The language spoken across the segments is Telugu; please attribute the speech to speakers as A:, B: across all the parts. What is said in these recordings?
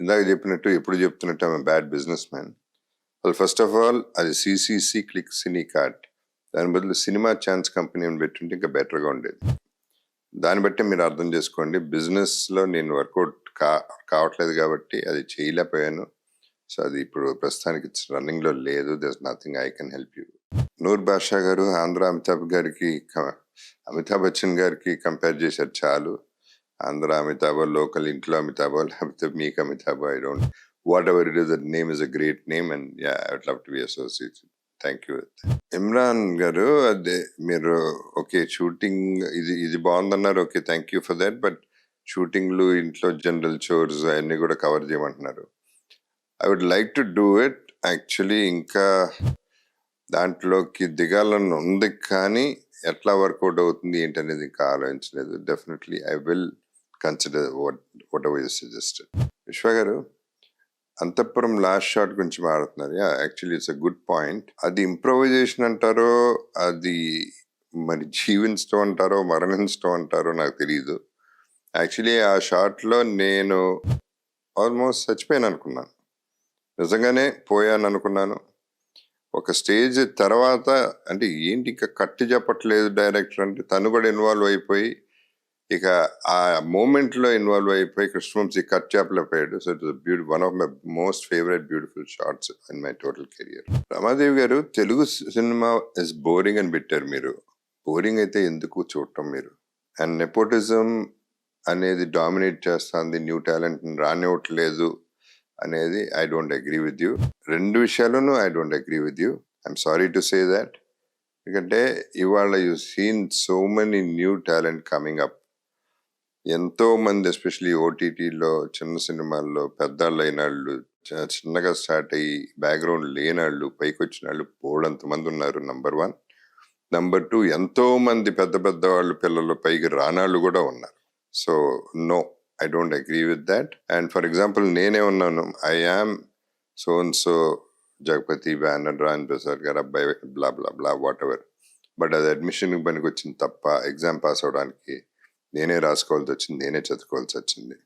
A: ఇందాక చెప్పినట్టు ఎప్పుడు చెప్తున్నట్టు ఆమె బ్యాడ్ బిజినెస్ మ్యాన్ వాళ్ళు ఫస్ట్ ఆఫ్ ఆల్ అది సిసిసి క్లిక్ సినీ కార్ట్ దాని బదులు సినిమా ఛాన్స్ కంపెనీ అని పెట్టుంటే ఇంకా బెటర్గా ఉండేది. దాన్ని బట్టి మీరు అర్థం చేసుకోండి బిజినెస్లో నేను వర్కౌట్ కా కావట్లేదు కాబట్టి అది చేయలేకపోయాను. సో అది ఇప్పుడు ప్రస్తుతానికి రన్నింగ్లో లేదు this nothing I can help you Noor Basha గారు ఆంధ్ర అమితాబ్ గారికి క- అమితాబ్ బచ్చన్ గారికి కంపేర్ చేశారు చాలు. ఆంధ్ర అమితాబ్ లోకల్ ఇంట్లో అమితాబ్ లేకపోతే మీకు Amitabh I don't whatever it is that name is a great name and yeah I would love to be associated thank you Imran గారు అదే మీరు ఓకే షూటింగ్ ఇది ఇది బాగుందన్నారు. Okay thank you for that but షూటింగ్లు ఇంట్లో జనరల్ చోర్స్ అవన్నీ కూడా కవర్ చేయమంటున్నారు. I would like to do it actually ఇంకా దాంట్లోకి దిగాలని ఉంది కానీ ఎట్లా వర్కౌట్ అవుతుంది ఏంటనేది ఇంకా ఆలోచించలేదు. Definitely I will consider what whatever you suggested Vishwa గారు అంతఃపురం లాస్ట్ షాట్ గురించి మాట్లాడుతున్నారు. Yeah actually it's a good point అది ఇంప్రొవైజేషన్ అంటారో అది మరి జీవించడం అంటారో మరణించడం అంటారో నాకు తెలియదు యాక్చువల్లీ ఆ షాట్లో నేను ఆల్మోస్ట్ చచ్చిపోయాను అనుకున్నాను. నిజంగానే పోయాను అనుకున్నాను. ఒక స్టేజ్ తర్వాత అంటే ఏంటి ఇంకా కట్టి చెప్పట్లేదు డైరెక్టర్ అంటే తను కూడా ఇన్వాల్వ్ అయిపోయి ఇక ఆ మూమెంట్లో ఇన్వాల్వ్ అయిపోయి కృష్ణవంశీ కట్ పోయాడు so it beauty one of my most favourite beautiful shots in my total career Ramadevi గారు తెలుగు సినిమా ఇస్ బోరింగ్ అని పెట్టారు మీరు. బోరింగ్ అయితే ఎందుకు చూడటం మీరు? అండ్ నెపోటిజం అనేది డామినేట్ చేస్తుంది. న్యూ టాలెంట్ రానివ్వట్లేదు అనేది I don't agree with you రెండు విషయాలను I don't agree with you I'm sorry to say that ఎందుకంటే ఇవాళ you seen so many new talent coming up ఎంతో మంది ఎస్పెషలీ ఓటీటీలో చిన్న సినిమాల్లో పెద్దాళ్ళు అయిన వాళ్ళు చిన్నగా స్టార్ట్ అయ్యి బ్యాక్గ్రౌండ్ లేని వాళ్ళు పైకి వచ్చిన వాళ్ళు పోడంత మంది ఉన్నారు నంబర్ వన్. నంబర్ టూ ఎంతో మంది పెద్ద పెద్ద వాళ్ళు పిల్లలు పైకి రానాళ్ళు కూడా ఉన్నారు. So no I don't agree with that. And for example నేనే ఉన్నాను. I am son so Jagapathi banner Raj Prasad గారు అబ్బాయి blah blah blah what ever but అది అడ్మిషన్ పనికి వచ్చింది తప్ప ఎగ్జామ్ పాస్ అవడానికి నేనే రాసుకోవాల్సి వచ్చింది నేనే చదువుకోవాల్సి వచ్చింది.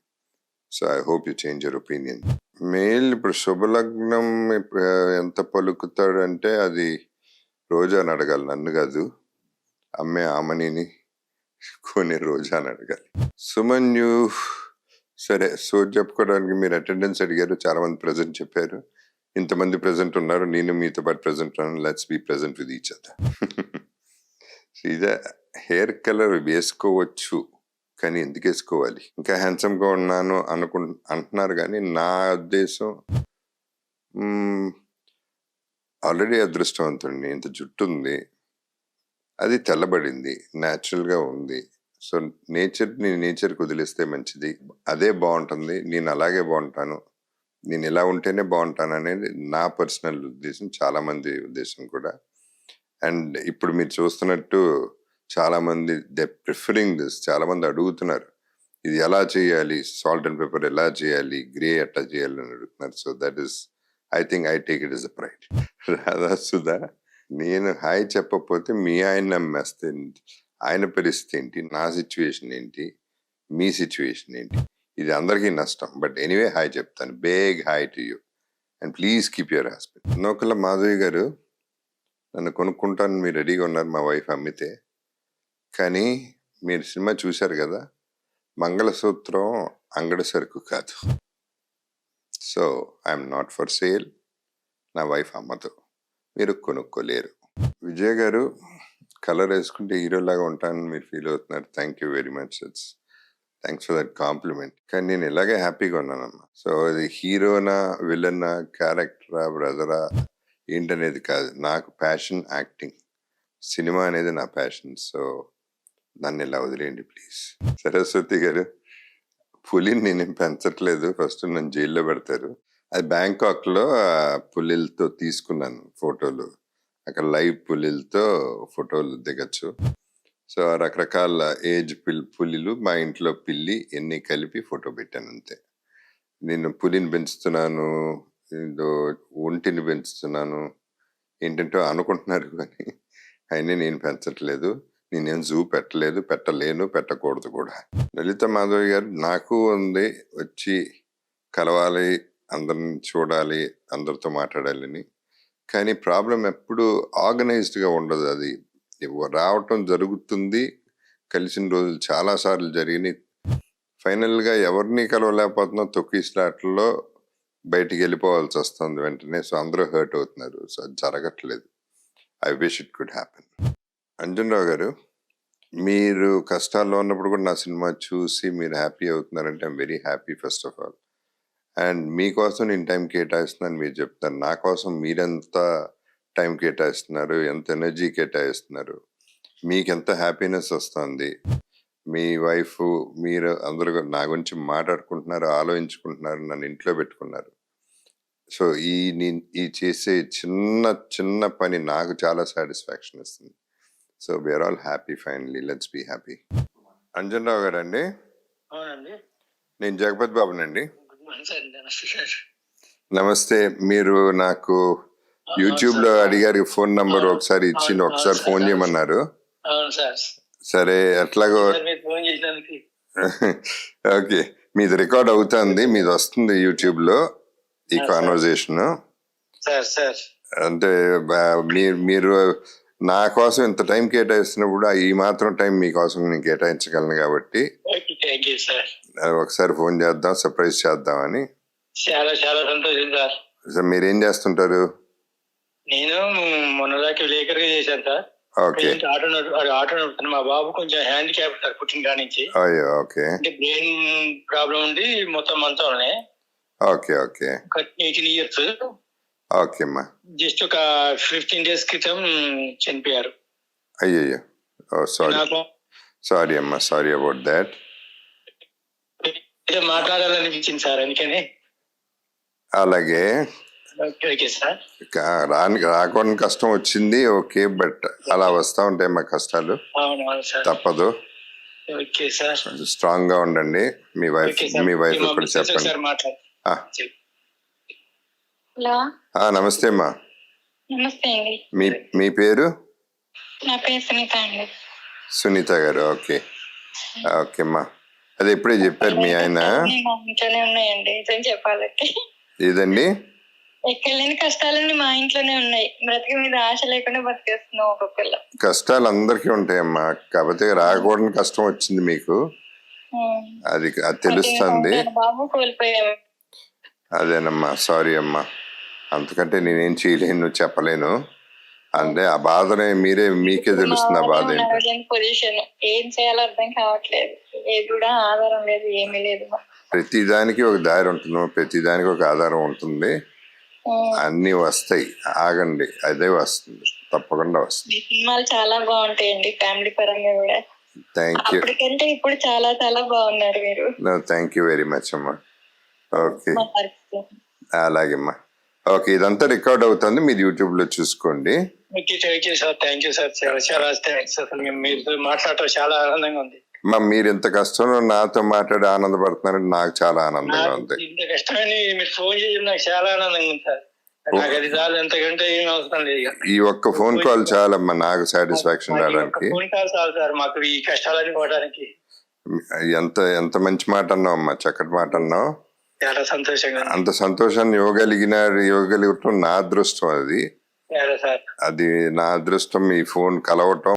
A: So I hope you change your opinion mail ఇప్పుడు శుభలగ్నం ఇప్పుడు ఎంత పలుకుతాడంటే అది రోజా అని అడగాలి నన్ను కాదు. అమ్మే ఆమనిని కొని రోజా అని అడగాలి. సుమన్ యూ సరే సో చెప్పుకోవడానికి మీరు అటెండెన్స్ అడిగారు చాలా మంది ప్రజెంట్ చెప్పారు. ఇంతమంది ప్రజెంట్ ఉన్నారు నేను మీతో పాటు ప్రజెంట్ ఉన్నాను let's be present with each other hair colour వేసుకోవచ్చు. కానీ ఎందుకు వేసుకోవాలి? ఇంకా హ్యాండ్సమ్గా ఉన్నాను అనుకు అంటున్నారు కానీ నా ఉద్దేశం ఆల్రెడీ అదృష్టవంతుడిని ఇంత జుట్టు ఉంది అది తెల్లబడింది న్యాచురల్గా ఉంది. సో నేచర్ని నేచర్కి వదిలేస్తే మంచిది. అదే బాగుంటుంది నేను అలాగే బాగుంటాను. నేను ఇలా ఉంటేనే బాగుంటాను అనేది నా పర్సనల్ ఉద్దేశం చాలామంది ఉద్దేశం కూడా. అండ్ ఇప్పుడు మీరు చూస్తున్నట్టు చాలా మంది దే ప్రిఫరింగ్ దిస్ చాలా మంది అడుగుతున్నారు. ఇది ఎలా చేయాలి? సాల్ట్ అండ్ పెప్పర్ ఎలా చేయాలి? గ్రే ఎట్లా చేయాలి? అని అడుగుతున్నారు. So that is I think I take it is a pride Radha Sudha నేను హాయ్ చెప్పకపోతే మీ ఆయన నమ్మేస్తే ఆయన పరిస్థితి ఏంటి? నా సిచ్యువేషన్ ఏంటి? మీ సిచ్యువేషన్ ఏంటి? ఇది అందరికీ నష్టం. బట్ ఎనీవే హాయ్ చెప్తాను. Big hi to you and please keep your husband Nokala Madhavi గారు నన్ను కొనుక్కుంటాను మీరు రెడీగా ఉన్నారు మా వైఫ్ అమ్మితే. కానీ మీరు సినిమా చూశారు కదా? మంగళసూత్రం అంగడి సరుకు కాదు. So I'm not for sale. నా వైఫ్ అమ్మదు మీరు కొనుక్కోలేరు. విజయ్ గారు కలర్ వేసుకుంటే హీరోలాగా ఉంటానని మీరు ఫీల్ అవుతున్నారు. Thank you very much. It's thanks for that compliment. కానీ నేను ఇలాగే హ్యాపీగా ఉన్నానమ్మా. సో అది హీరోనా విలన్నా క్యారెక్టరా బ్రదరా ఏంటనేది కాదు. నాకు ప్యాషన్ యాక్టింగ్. సినిమా అనేది నా ప్యాషన్. సో నన్ను ఇలా వదిలేయండి ప్లీజ్. సరస్వతి గారు పులిని నేను పెంచట్లేదు. ఫస్ట్ నన్ను జైల్లో పెడతారు. అది బ్యాంకాక్లో పులిలతో తీసుకున్నాను ఫోటోలు. అక్కడ లైవ్ పులిలతో ఫోటోలు దిగచ్చు. సో రకరకాల ఏజ్ పిల్ పులిలు మా ఇంట్లో పిల్లి ఎన్ని కలిపి ఫోటో పెట్టాను అంతే. నేను పులిని పెంచుతున్నాను ఏదో ఒంటిని పెంచుతున్నాను ఏంటంటే అనుకుంటున్నారు కానీ అయినా నేను పెంచట్లేదు. నేనేం జూ పెట్టలేదు పెట్టలేను పెట్టకూడదు కూడా. లలిత మాధవి గారు నాకు ఉంది వచ్చి కలవాలి అందరిని చూడాలి అందరితో మాట్లాడాలని. కానీ ప్రాబ్లం ఎప్పుడు ఆర్గనైజ్డ్గా ఉండదు అది. రావటం జరుగుతుంది. కలిసిన రోజులు చాలాసార్లు జరిగినాయి. ఫైనల్గా ఎవరిని కలవలేకపోతున్నాం తొక్కిసలాట్లలో బయటికి వెళ్ళిపోవాల్సి వస్తుంది వెంటనే. సో అందరూ హర్ట్ అవుతున్నారు. సో అది జరగట్లేదు. I wish it could happen. Anjanrao గారు మీరు కష్టాల్లో ఉన్నప్పుడు కూడా నా సినిమా చూసి మీరు happy అవుతున్నారంటే I'm very happy first of all. And మీకోసం నేను టైం కేటాయిస్తున్నాను మీరు చెప్తాను నా కోసం మీరెంత టైం కేటాయిస్తున్నారు ఎంత ఎనర్జీ కేటాయిస్తున్నారు మీకు ఎంత హ్యాపీనెస్ వస్తుంది మీ వైఫ్ మీరు అందరూ నా గురించి మాట్లాడుకుంటున్నారు ఆలోచించుకుంటున్నారు నన్ను ఇంట్లో పెట్టుకున్నారు. సో ఈ నీ- ఈ చేసే చిన్న చిన్న పని నాకు చాలా సాటిస్ఫాక్షన్ ఇస్తుంది. So we're all happy finally let's be happy Anjan Rao గారు అండి నేను జగపతి బాబునండి
B: నమస్తే
A: మీరు నాకు యూట్యూబ్లో అడిగారు ఫోన్ నంబర్ ఒకసారి ఇచ్చింది ఒకసారి ఫోన్ చేయమన్నారు.
B: సార్
A: ఎట్లాగో ఓకే. మీది రికార్డ్ అవుతుంది మీది వస్తుంది యూట్యూబ్లో ఈ. కాన్వర్జేషన్ అంటే మీరు నా కోసం ఇంత టైం కేటాయిస్తున్నప్పుడు ఆ ఈ మాత్రం టైం మీకోసం నేను కేటాయించగలను కాబట్టి ఒకసారి ఫోన్ చేద్దాం సర్ప్రైజ్ చేద్దామని
B: చాలా చాలా సంతోషం సార్.
A: మీరేం చేస్తుంటారు?
B: నేను మొన్నదాకా విలేకరుగా చేశాను సార్.
A: ఓకే.
B: ఆటో ఆటో నడుపుతాను మా బాబు కొంచెం హ్యాండిక్యాప్ సార్ పుట్టిన కాడి నుంచి
A: అయ్యో ఓకే.
B: అంటే బ్రెయిన్ ప్రాబ్లం ఉండి మొత్తం అంతా ఉన్నాయి.
A: Okay okay.
B: Eighteen years
A: okay అమ్మా.
B: జస్ట్ ఒక ఫిఫ్టీన్ డేస్ క్రితం చనిపోయారు.
A: అయ్యయ్యో. Oh sorry. సారీ అమ్మా సారీ అబౌట్ దాట్
B: మాట్లాడాలనిపించింది సార్ అందుకని.
A: అలాగే. రాని రాకుండా కష్టం వచ్చింది ఓకే బట్ అలా వస్తూ ఉంటాయి మా కష్టాలు. తప్పదు.
B: Okay sir.
A: స్ట్రాంగ్గా ఉండండి. మీ వైఫ్ మీ వైఫ్
B: మిస్సెస్
A: చెప్పండి.
C: హలో
A: నమస్తే అమ్మా.
C: నమస్తే అండి.
A: మీ మీ పేరు?
C: నా పేరు సునీత అండి.
A: సునీత గారు ఓకే. ఓకే అమ్మా. అదే ఇప్పుడే చెప్పారు మీ ఆయన?
C: ఇంట్లోనే ఉన్నాయండి నిజం చెప్పాలంటే.
A: ఏదండి?
C: ఎక్కడ లేని కష్టాలన్నీ మా ఇంట్లోనే ఉన్నాయి. బ్రతికి మీద ఆశ లేకుండా బతికేస్తున్నాం ఒక్కొక్కళ్ళు.
A: కష్టాలు అందరికీ ఉంటాయమ్మా. కాకపోతే రాకూడని కష్టం వచ్చింది మీకు. అది అది తెలుస్తుంది.
C: బాబు కోల్పోయాము
A: అదేనమ్మా సారీ అమ్మా. అంతకంటే నేనేం చేయలేను చెప్పలేను. అంటే ఆ బాధనే మీరే మీకే తెలుస్తుంది ఆ బాధ
C: పొజిషన్ ఏం చేయాలో అర్థం కావట్లేదు. ఏది కూడా ఆధారం లేదు ఏమీ లేదు.
A: ప్రతి దానికి ఒక దారి ఉంటుంది ప్రతి దానికి ఒక ఆధారం ఉంటుంది. అన్నీ వస్తాయి. ఆగండి అదే వస్తుంది. తప్పకుండా వస్తుంది.
C: సినిమాలు చాలా బాగుంటాయండి ఫ్యామిలీ పరంగా కూడా.
A: థ్యాంక్ యూ
C: అప్పటికంటే ఇప్పుడు చాలా చాలా బాగున్నారు మీరు.
A: థ్యాంక్ యూ వెరీ మచ్ అమ్మా. ఓకే అలాగే అమ్మా. ఓకే ఇదంతా రికార్డ్ అవుతుంది. మీరు యూట్యూబ్లో చూసుకోండి.
B: Okay okay sir thank you sir చాలా థ్యాంక్స్ మీతో మాట్లాడటం చాలా ఆనందంగా ఉంది.
A: మా మీరు ఇంత కష్టంలో నాతో మాట్లాడి ఆనందపడుతున్నారంటే నాకు చాలా ఆనందంగా ఉంది.
B: ఇంత కష్టమని మీరు ఫోన్ చేయడం నాకు చాలా ఆనందంగా ఉంది సార్.
A: ఈ ఒక్క ఫోన్ కాల్ చాలమ్మా నాకు సాటిస్ఫాక్షన్ రావడానికి.
B: ఫోన్ కాల్ చాలు సార్ మాకు ఈ కష్టాలని పోవడానికి.
A: ఎంత ఎంత మంచి మాట అన్నావు అమ్మా చక్కటి మాట అన్నావు.
B: చాలా సంతోషంగా.
A: అంత సంతోషాన్ని ఇవ్వగలిగిన ఇవ్వగలిగటం నా అదృష్టం అది. అది నా అదృష్టం మీ ఫోన్ కలవటం.